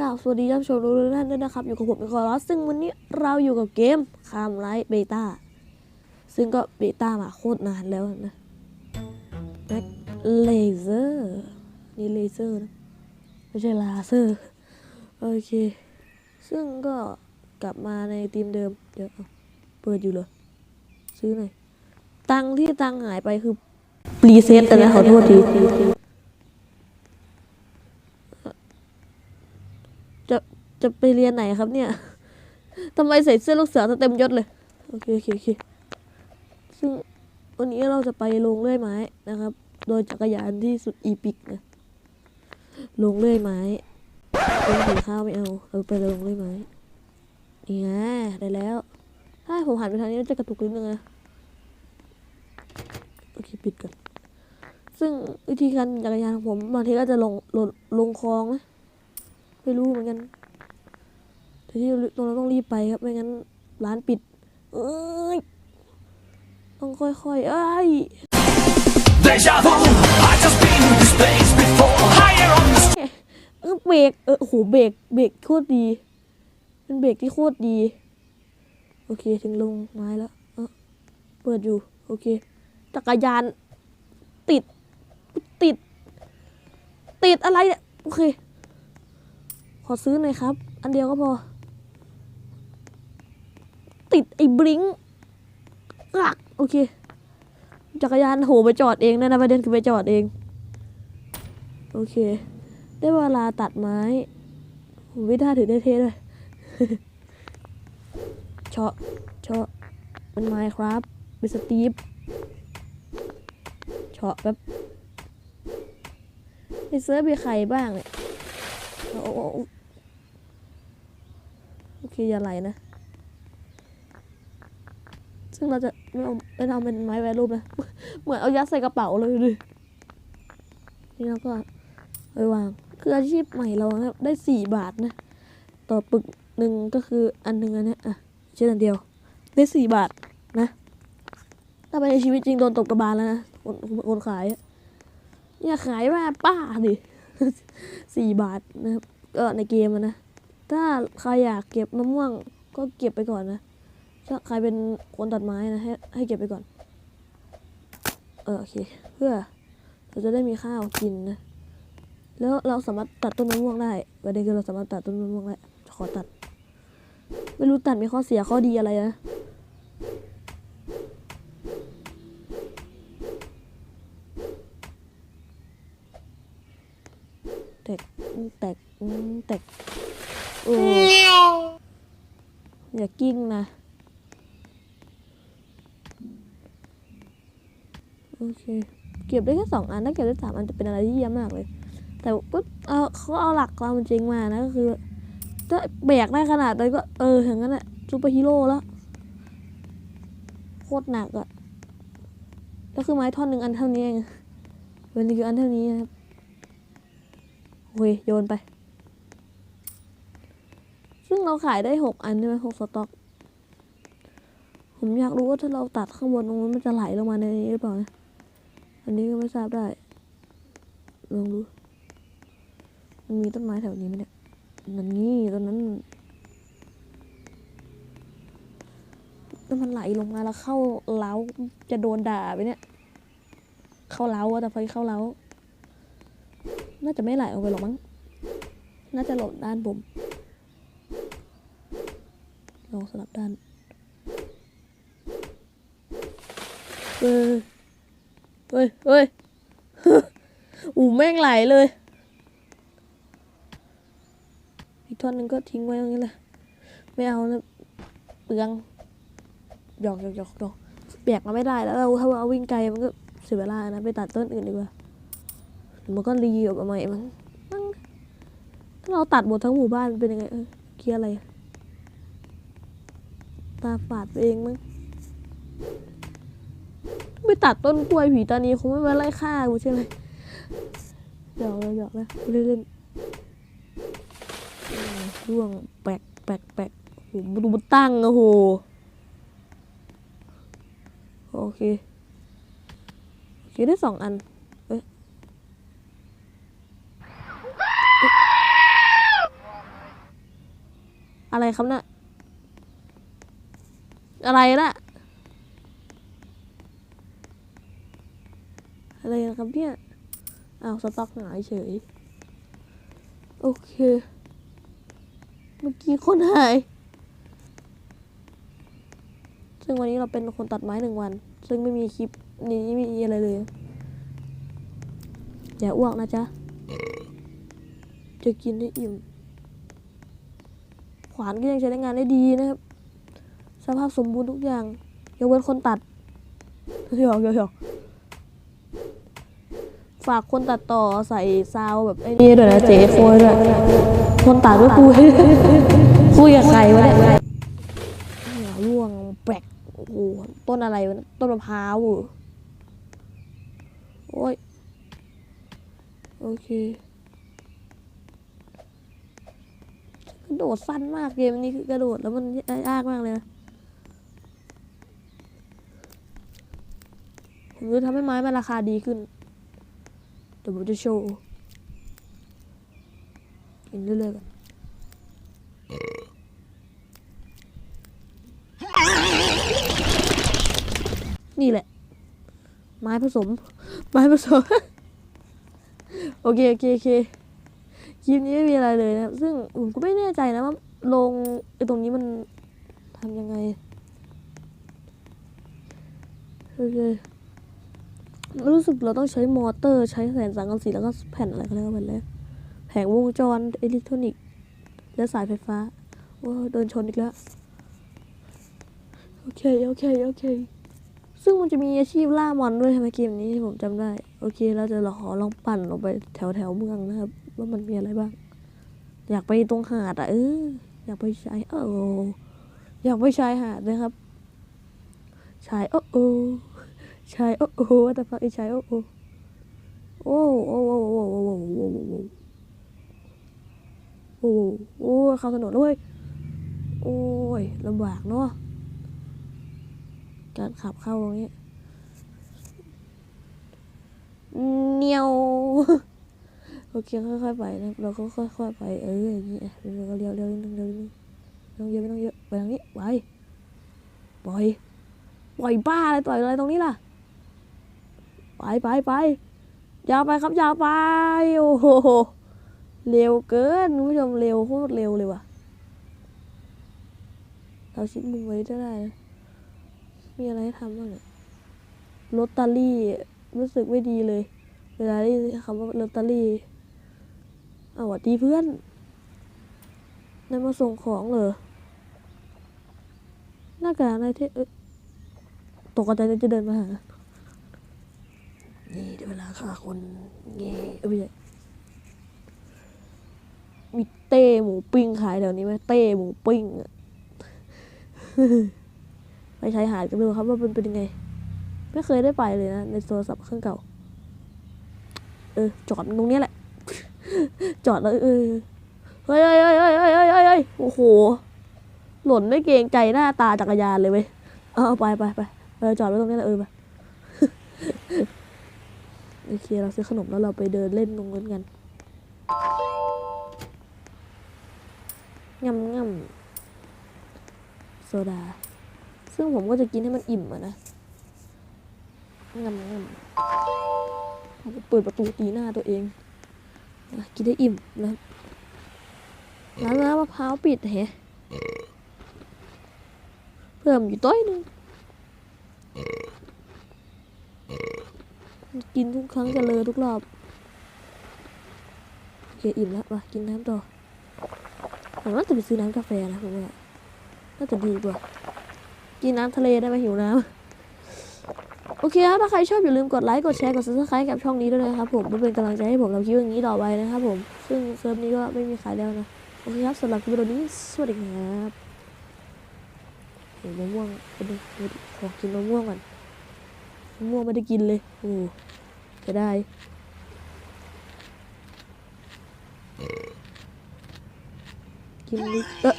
กล่าวสวัสดีท่านผู้ชมทุกท่านด้วยนะครับ อยู่กับผมเป็นคอรัสซึ่งวันนี้เราอยู่กับเกมคามไลท์เบต้าซึ่งก็เบต้ามาโคตรนานแล้วนะแม็กเลเซอร์นี่เลเซอร์นะไม่ใช่ลาเซอร์โอเค ซึ่งก็กลับมาในทีมเดิม เดี๋ยวเอาเปิดอยู่เลยซื้อหน่อยตังที่ตังหายไปคือปรีเซ็ตแต่นะขอโทษที จะไปเรียนไหนครับเนี่ยทำไมใส่เสื้อลูกเสือเต็มยศเลย โอเคโอเคโอเคซึ่งวันนี้เราจะไปลงเลื่อยไม้นะครับ โดยจักรยานที่สุดอีพิกนะลงเลื่อยไม้ลงถือข้าวไม่เอาเราไปลงเลื่อยไม้นี่ไงได้แล้ว ถ้าผมหันไปทางนี้จะกระตุกนิดนึงนะโอเคปิดก่อนซึ่งวิธีการจักรยานของผมบางทีก็จะลงลงลงคลองนะไม่รู้เหมือนกัน แต่ที่เราต้องรีบไปครับไม่งั้นร้านปิด เอ้ยต้องค่อยๆเอ้ย Deja vu, I just been in this place before. Higher on the เออเบรกเออโอ้โหเบรกเบรกโคตรดีเป็นเบรกที่โคตรดี โอเคถึงลงไม้แล้วเออเปิดอยู่ โอเคจักรยานติด ติด ติดอะไรเนี่ย โอเค ขอซื้อหน่อยครับ อันเดียวก็พอ ติดไอ้บลิงค์อักโอเคจักรยานโหไปจอดเองนะนะประเด็นคือไปจอดเอง โอเค ได้เวลาตัดไม้วิท่าถือได้เท่ด้วยเชาะเชาะเป็นไม้ครับเป็นสตีฟเชาะแบบในเซิร์ฟมีใครบ้างเนี่ยโอ้โอโอเคอย่าไหลนะ ซึ่งเราจะไม่เอาไม่เอาเป็นไม้แวรูปนะเหมือนเอายัดใส่กระเป๋าเลยดินี่แล้ก็ไปวางคืออาชีพใหม่เราครับได้สี่บาทนะ ต่อปึกหนึ่งก็คืออันหนึ่งอันนี้อะเช่นอันเดียว ได้สี่บาทนะ ถ้าไปในชีวิตจริงโดนตบกระบาลแล้วนะคนคนขายเนี่ยขายมาป้าดิสี่บาทนะครับก็ในเกมนะ ถ้าใครอยากเก็บมะม่วงก็เก็บไปก่อนนะ ถ้าใครเป็นคนตัดไม้นะให้ให้เก็บไปก่อน เออโอเคเพื่อเราจะได้มีข้าวกินนะแล้วเราสามารถตัดต้นมะม่วงได้ประเด็นคือเราสามารถตัดต้นมะม่วงได้ขอตัด ไม่รู้ตัดมีข้อเสียข้อดีอะไรนะแตกแตกแตกโอ้อย่ากิ้งนะ โอเค เก็บได้แค่สองอันถ้าเก็บได้สามอันจะเป็นอะไรที่เยี่ยมมากเลย แต่ก็เออเขาเอาหลักความจริงมานะก็คือถ้าแบกได้ขนาดนั้นก็เอออย่างนั้นแหละซูเปอร์ฮีโร่แล้วโคตรหนักอะแล้วคือไม้ท่อนหนึ่งอันเท่านี้เองวันคืออันเท่านี้นะครับโอ้ยโยนไป ซึ่งเราขายได้หกอันใช่ไหมหกสต็อก ผมอยากรู้ว่าถ้าเราตัดข้างบนตรงนั้นมันจะไหลลงมาในนี้หรือเปล่านะ อันนี้ก็ไม่ทราบได้ ลองดู มันมีต้นไม้แถวนี้ไหมเนี่ยนั่นนี่ต้นนั้นถ้ามันไหลลงมาแล้วเข้าเล้าจะโดนด่าไปเนี่ย เข้าเล้าอะแต่ไฟเข้าเล้า น่าจะไม่ไหลออกไปหรอกมั้ง น่าจะหล่นด้านผมลองสลับด้าน เออ เฮ้ยเฮ้ยอูแม่งไหลเลย อีกท่อนหนึ่งก็ทิ้งไว้ตรงนี้แหละไม่เอานะเปลืองหยอกหยอกหยอกหยอกแบกมาไม่ได้แล้วเราถ้าเอาวิ่งไกลมันก็เสียเวลานะไปตัดต้นอื่นดีกว่าหรือมันก็รีออกมาใหม่มั้งมั้งถ้าเราตัดหมดทั้งหมู่บ้านเป็นยังไงเออเกียอะไรตาฝาดเองมั้ง ตัดต้นกล้วยผีตานีคงไม่มาไล่ฆ่ากูใช่ไหมหยอกเลยหยอกเลยเล่นเล่นๆร่วงแปลกแปลกแปลกโอ้โหดูมันตั้งอะโหโอเคโอเคได้สองอันเอ้ยอะไรครับน่ะอะไรนะอะไรนะ ครับเนี่ยอ้าวสต็อกหายเฉย โอเค เมื่อกี้คนหาย ซึ่งวันนี้เราเป็นคนตัดไม้หนึ่งวัน ซึ่งไม่มีคลิปนี้ไม่มีอะไรเลย อย่าอ้วกนะจ๊ะ จะกินได้อิ่ม ขวานก็ยังใช้ได้งานได้ดีนะครับ สภาพสมบูรณ์ทุกอย่างยกเว้นคนตัดหยอกหยอกหยอก ฝากคนตัดต่อใส่ซาวแบบไอ้นี่ด้วยนะเจ๊โฟยด้วยคนตัดด้วยคุยคุยกับใครวะเนี่ยเนี่ยร่วงแปลกโอ้โหต้นอะไรวะต้นมะพร้าวโอ้ยโอเคกระโดดสั้นมากเกมนี้คือกระโดดแล้วมันยากมากเลยนะผมจะทำให้ไม้มันราคาดีขึ้น ดี๋ยวผมจะโชว์กินเรื่อยๆกันนี่แหละ ไม้ผสม ไม้ผสม โอเค โอเคโอเคคลิปนี้ไม่มีอะไรเลยนะ ซึ่งผมก็ไม่แน่ใจนะว่าลงไอ้ตรงนี้มันทำยังไง โอเค รู้สึกเราต้องใช้มอเตอร์ใช้แผ่นสังกะสีแล้วก็แผ่นอะไรก็แล้วกันเลยแผงวงจรอิเล็กทรอนิกส์และสายไฟฟ้าโอ้เดินชนอีกแล้วโอเคโอเคโอเค ซึ่งมันจะมีอาชีพล่ามอนด้วยใช่ไหมเกมนี้ที่ผมจำได้ โอเค เราจะขอลองปั่นออกไปแถวแถวเมืองนะครับ ว่ามันมีอะไรบ้าง อยากไปตรงหาดอะเอออยากไปชายเอออยากไปชายหาดนะครับชายโอ้อ ชายโอ้โอว่าแต่ฟังไอ้ชายโอ้โอโอ้โอ้โอ้โอ้โอ้โอ้โอ้โอ้โอ้โอ้โอ้เข้าถนนด้วยโอ้ยลำบากเนาะการขับเข้าตรงนี้เนียวโอเคค่อยๆไปนะเราก็ค่อยๆไปเอออย่างนี้เราก็เลี้ยวเลี้ยวนิดนึงเลี้ยวนิดนึงไม่ต้องเยอะไม่ต้องเยอะไปทางนี้ไปปล่อยปล่อยบ้าอะไรปล่อยอะไรตรงนี้ล่ะ ไปไปไปยาวไปครับยาวไป โอ้โห เร็วเกินคุณผู้ชมเร็วโคตรเร็วเลยว่ะ เราชิดมุมไว้ได้นะมีอะไรให้ทำบ้างเนี่ยลอตเตอรี่รู้สึกไม่ดีเลย เวลาได้คำว่าลอตเตอรี่อ้าวสวัสดีเพื่อนนายมาส่งของเหรอหน้ากากอะไรที่ตกใจจะเดินมาหา นี่เวลาฆ่าคนเงี้ยไม่ใช่มีเต้หมูปิ้งขายแถวนี้ไหมเต้หมูปิ้งอะไปใช้หาดกันดูครับว่าเป็นเป็นยังไง ไม่เคยได้ไปเลยนะ ในโทรศัพท์เครื่องเก่า เออ จอดตรงนี้แหละ จอดแล้วเออเฮ้ยเฮ้ยเฮ้ยเฮ้ยเฮ้ยโอ้โห หล่นไม่เกรงใจหน้าตาจักรยานเลยเว้ย เอาไปไปไปเออจอดไว้ตรงนี้แหละเออไป โอเคเราซื้อขนมแล้วเราไปเดินเล่นตรงนั้นกันงำงำโซดา ซึ่งผมก็จะกินให้มันอิ่มอะนะงำงำผมเปิดประตูตีหน้าตัวเองนะกินได้อิ่มนะร้านน้ำมะพร้าวปิดแฮะเพิ่มอยู่ต้อยหนึง กินทุกครั้งจะเลอทุกรอบ โอเค อิ่มแล้วมากินน้ำต่อผมน่าจะไปซื้อน้ำกาแฟนะผมว่าน่าจะดีกว่า กินน้ำทะเลได้ไหมหิวน้ำ โอเคครับ ถ้าใครชอบอย่าลืมกดไลค์ กดแชร์ กด subscribe กับช่องนี้ด้วยนะครับผมเพื่อเป็นกำลังใจให้ผมทำคลิปอย่างนี้ต่อไปนะครับผม ซึ่งเซิร์ฟนี้ก็ไม่มีขายแล้วนะ โอเคครับสำหรับคลิปวิดีโอนี้ สวัสดีครับโอ้มะม่วงไปดูดูดิขอกินมะม่วงก่อน ม่วงไม่ได้กินเลย โอ้จะได้ กินดิเออ